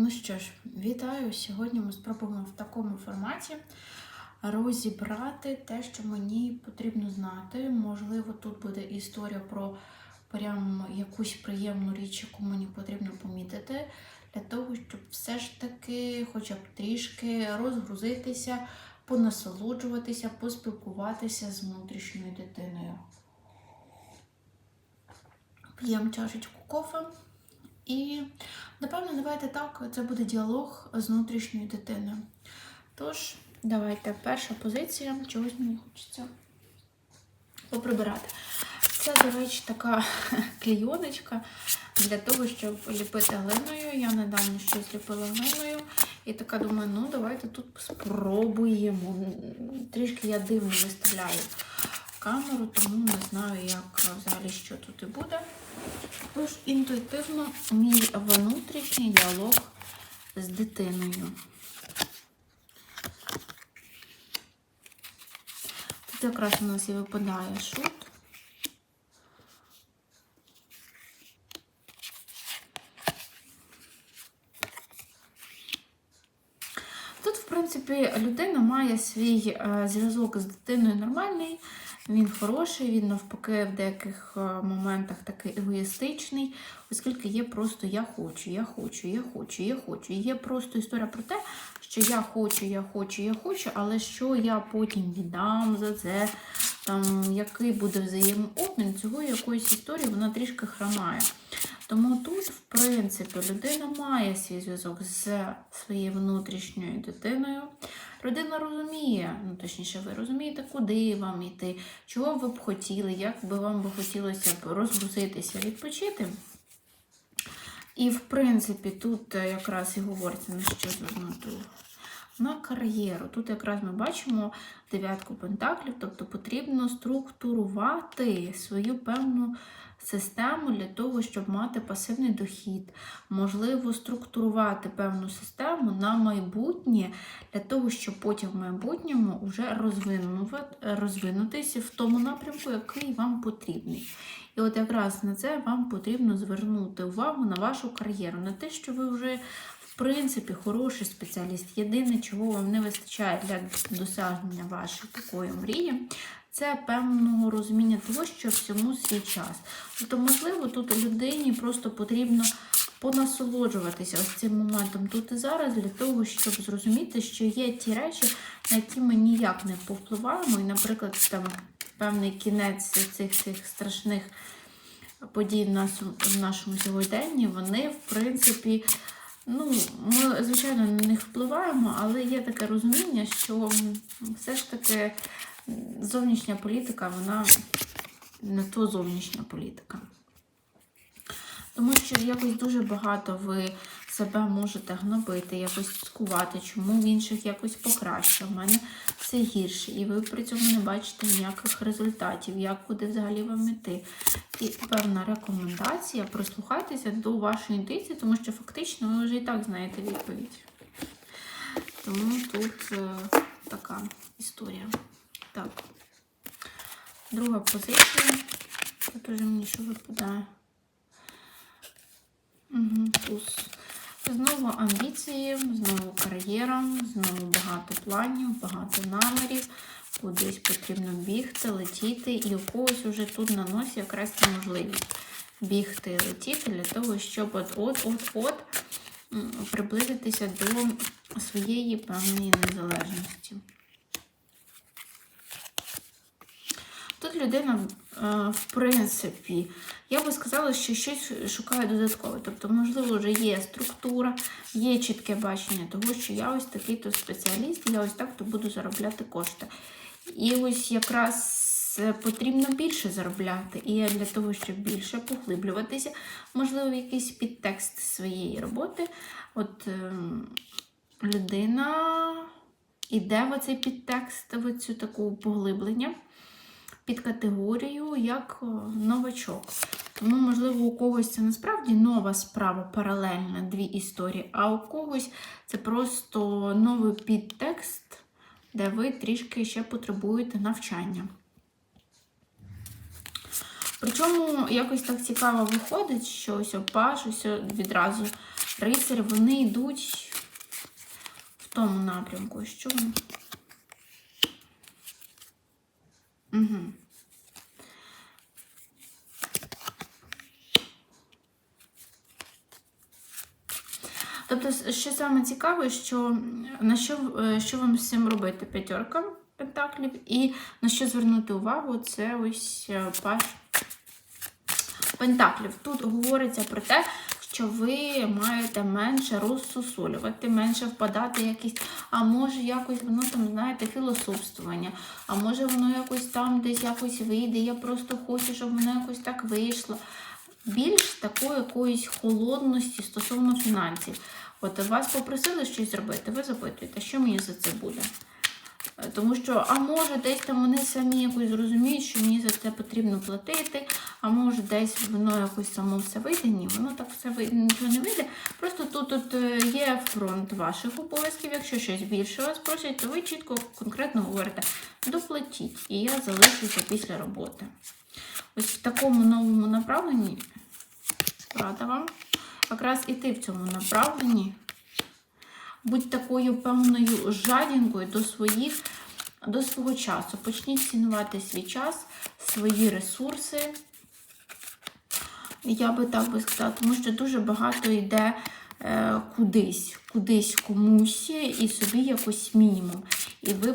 Ну що ж, вітаю! Сьогодні ми спробуємо в такому форматі розібрати те, що мені потрібно знати. Можливо, тут буде історія про прям якусь приємну річ, яку мені потрібно помітити, для того, щоб все ж таки, хоча б трішки розгрузитися, понасолоджуватися, поспілкуватися з внутрішньою дитиною. П'ємо чашечку кофе. І, напевно, давайте так, це буде діалог з внутрішньою дитиною. Тож, давайте, перша позиція, чогось мені хочеться поприбирати. Це, до речі, така клійоночка для того, щоб ліпити глиною. Я недавно щось ліпила глиною. І така думаю, ну давайте тут спробуємо. Трішки я дивно виставляю камеру, тому не знаю, як взагалі що тут і буде. Тож інтуїтивно мій внутрішній діалог з дитиною. Тут якраз у нас і випадає шут. Тут, в принципі, людина має свій е, зв'язок з дитиною нормальний, він хороший, він навпаки в деяких е, моментах такий егоїстичний, оскільки є просто я хочу, я хочу, я хочу, я хочу. І є просто історія про те, що я хочу, я хочу, я хочу, але що я потім віддам за це, там, який буде взаємообмін, цього якоїсь історії вона трішки хромає. Тому тут, в принципі, людина має свій зв'язок з своєю внутрішньою дитиною. Людина розуміє, ну точніше, ви розумієте, куди вам йти, чого ви б хотіли, як би вам би хотілося б розгрузитися, відпочити. І, в принципі, тут якраз і говориться на що звернути. На кар'єру. Тут якраз ми бачимо дев'ятку пентаклів, тобто потрібно структурувати свою певну систему для того, щоб мати пасивний дохід. Можливо, структурувати певну систему на майбутнє, для того, щоб потім в майбутньому вже розвинутися в тому напрямку, який вам потрібний. І от якраз на це вам потрібно звернути увагу на вашу кар'єру, на те, що ви вже. В принципі, хороший спеціаліст. Єдине, чого вам не вистачає для досягнення вашої такої мрії, це певного розуміння того, що всьому свій час. Тобто, можливо, тут людині просто потрібно понасолоджуватися ось цим моментом тут і зараз, для того, щоб зрозуміти, що є ті речі, на які ми ніяк не повпливаємо. І, наприклад, там певний кінець цих цих страшних подій в, нас, в нашому сьогоденні, вони, в принципі, Ну, ми, звичайно, на них впливаємо, але є таке розуміння, що все ж таки зовнішня політика, вона не то зовнішня політика. Тому що якось дуже багато ви себе можете гнобити, якось цькувати, чому в інших якось покраще, в мене все гірше. І ви при цьому не бачите ніяких результатів, як куди взагалі вам іти. І певна рекомендація прислухайтеся до вашої інтуїції, тому що фактично ви вже і так знаєте відповідь. Тому тут е, така історія. Так. Друга позиція. Уже мені що випадає. Угу. Знову амбіції, знову кар'єра, знову багато планів, багато намірів. Кудись потрібно бігти, летіти, і у когось уже тут на носі якраз це можливість бігти летіти для того, щоб от-от-от-от приблизитися до своєї певної незалежності. Тут людина, в принципі, я би сказала, що щось шукає додаткове. Тобто, можливо, вже є структура, є чітке бачення того, що я ось такий-то спеціаліст, я ось так-то буду заробляти кошти. І ось якраз потрібно більше заробляти. І для того, щоб більше поглиблюватися, можливо, якийсь підтекст своєї роботи. От е, людина іде в оцей підтекст, в цю таку поглиблення під категорію як новачок. Тому, можливо, у когось це насправді нова справа, паралельна дві історії, а у когось це просто новий підтекст, де ви трішки ще потребуєте навчання. Причому якось так цікаво виходить, що ось опаш, ось відразу рицарь, вони йдуть в тому напрямку. Що вони? Угу. Тобто, що саме цікаве, що на що, е, що вам цим робити? П'ятерка пентаклів, і на що звернути увагу, це ось е, паш пентаклів. Тут говориться про те, що ви маєте менше розсусолювати, менше впадати якісь, а може якось воно там, знаєте, філософствування, а може воно якось там десь якось вийде, я просто хочу, щоб воно якось так вийшло. Більш такої якоїсь холодності стосовно фінансів. От вас попросили щось зробити, ви запитуєте, що мені за це буде. Тому що, а може, десь там вони самі якось зрозуміють, що мені за це потрібно платити, а може десь воно якось само все вийде. Ні, воно так все вийде, нічого не вийде. Просто тут, тут е, є фронт ваших обов'язків. Якщо щось більше вас просять, то ви чітко конкретно говорите, доплатіть, і я залишуся після роботи. Ось в такому новому направленні рада вам якраз іти в цьому направленні. Будь такою певною жадінкою до своїх, до свого часу. Почніть цінувати свій час, свої ресурси. Я би так би сказала, тому що дуже багато йде е, кудись, кудись комусь і собі якось мінімум. І ви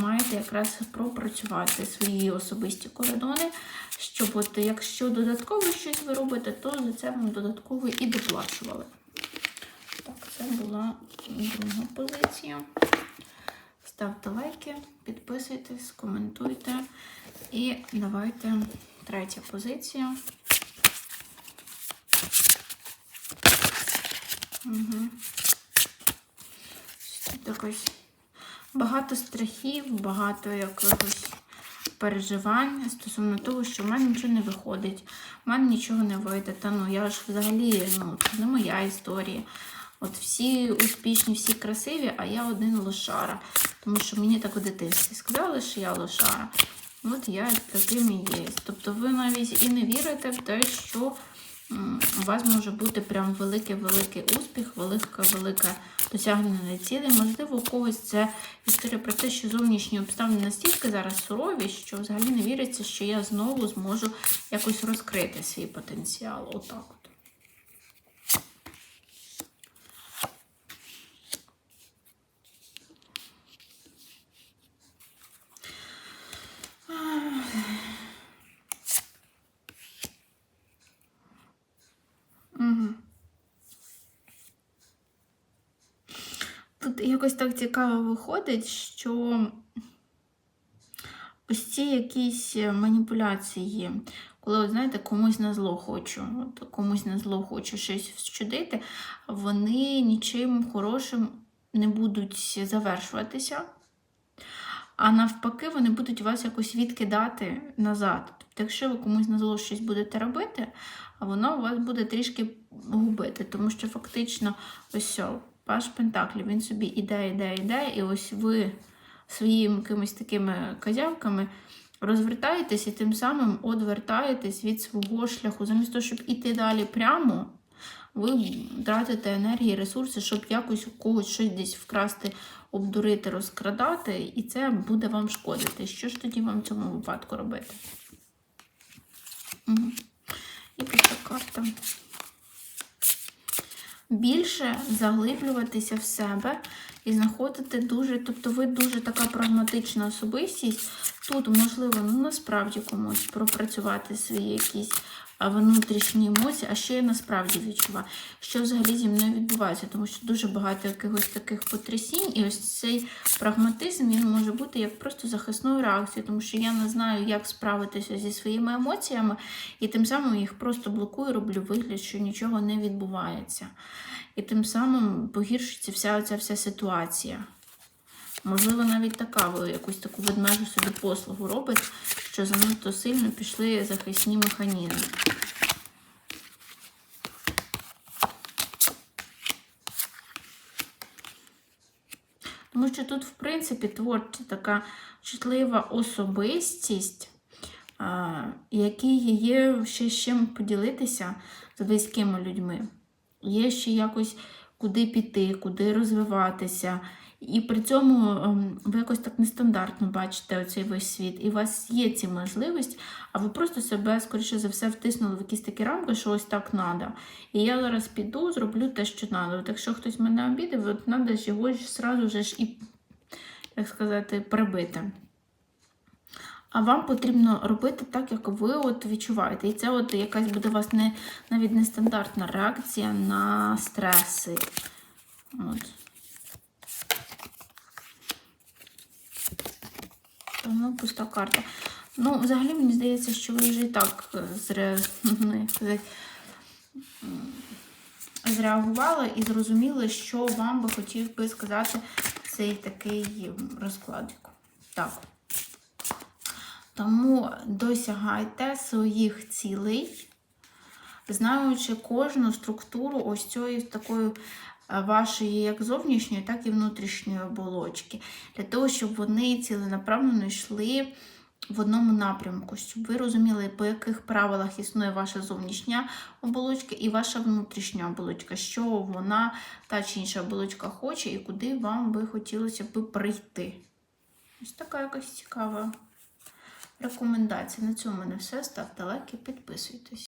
маєте якраз пропрацювати свої особисті кордони, щоб от якщо додатково щось ви робите, то за це вам додатково і доплачували. Це була друга позиція. Ставте лайки, підписуйтесь, коментуйте. І давайте третя позиція. Угу. Тут багато страхів, багато якихось переживань стосовно того, що в мене нічого не виходить, в мене нічого не вийде. Та ну я ж взагалі ну, це не моя історія. От всі успішні, всі красиві, а я один лошара. Тому що мені так у дитинстві сказали, що я лошара. От я таким і є. Тобто ви навіть і не вірите в те, що у вас може бути прям великий-великий успіх, велике-велике досягнення цілі. Можливо, у когось це історія про те, що зовнішні обставини настільки зараз сурові, що взагалі не віриться, що я знову зможу якось розкрити свій потенціал. Отак от. Угу. Тут якось так цікаво виходить, що ось ці якісь маніпуляції, коли, от, знаєте, комусь на зло хочу, от комусь на зло хочу щось вчудити, вони нічим хорошим не будуть завершуватися. А навпаки, вони будуть вас якось відкидати назад. Тобто, якщо ви комусь на зло щось будете робити, воно вас буде трішки губити. Тому що фактично, ось Паш Пентаклів, він собі іде, іде, іде, і ось ви своїми якимись такими казявками розвертаєтесь і тим самим одвертаєтесь від свого шляху. Замість того, щоб іти далі прямо, ви тратите енергії, ресурси, щоб якось у когось щось десь вкрасти, обдурити, розкрадати, і це буде вам шкодити. Що ж тоді вам в цьому випадку робити? Угу. І після карта. Більше заглиблюватися в себе і знаходити дуже, тобто ви дуже така прагматична особистість. Тут, можливо, ну насправді комусь пропрацювати свої якісь внутрішні емоції, а що я насправді відчуваю, що взагалі зі мною відбувається, тому що дуже багато якихось таких потрясінь, і ось цей прагматизм він може бути як просто захисною реакцією, тому що я не знаю, як справитися зі своїми емоціями, і тим самим їх просто блокую, роблю вигляд, що нічого не відбувається. І тим самим погіршується вся ця вся ситуація. Можливо, навіть така, якусь таку ведмежу собі послугу робить, що занадто сильно пішли захисні механізми. Тому що тут, в принципі, творча така чутлива особистість, а, які є ще з чим поділитися з близькими людьми. Є ще якось куди піти, куди розвиватися. І при цьому ем, ви якось так нестандартно бачите оцей весь світ, і у вас є ці можливості, а ви просто себе, скоріше за все, втиснули в якісь такі рамки, що ось так треба. І я зараз піду, зроблю те, що треба. От якщо хтось мене обідав, от треба його ж сразу ж і, як сказати, прибити. А вам потрібно робити так, як ви от відчуваєте. І це от якась буде у вас не, навіть нестандартна реакція на стреси. От. Тому пуста карта. Ну, взагалі, мені здається, що ви вже і так е, зре... ну, як зреагували і зрозуміли, що вам би хотів би сказати цей такий розкладик. Так. Тому досягайте своїх цілей, знаючи кожну структуру ось цієї такої е, вашої як зовнішньої, так і внутрішньої оболочки, для того, щоб вони ціленаправленно йшли в одному напрямку, щоб ви розуміли, по яких правилах існує ваша зовнішня оболочка і ваша внутрішня оболочка, що вона, та чи інша оболочка хоче, і куди вам би хотілося б прийти. Ось така якась цікава рекомендація. На цьому мене все. Ставте лайки, підписуйтесь.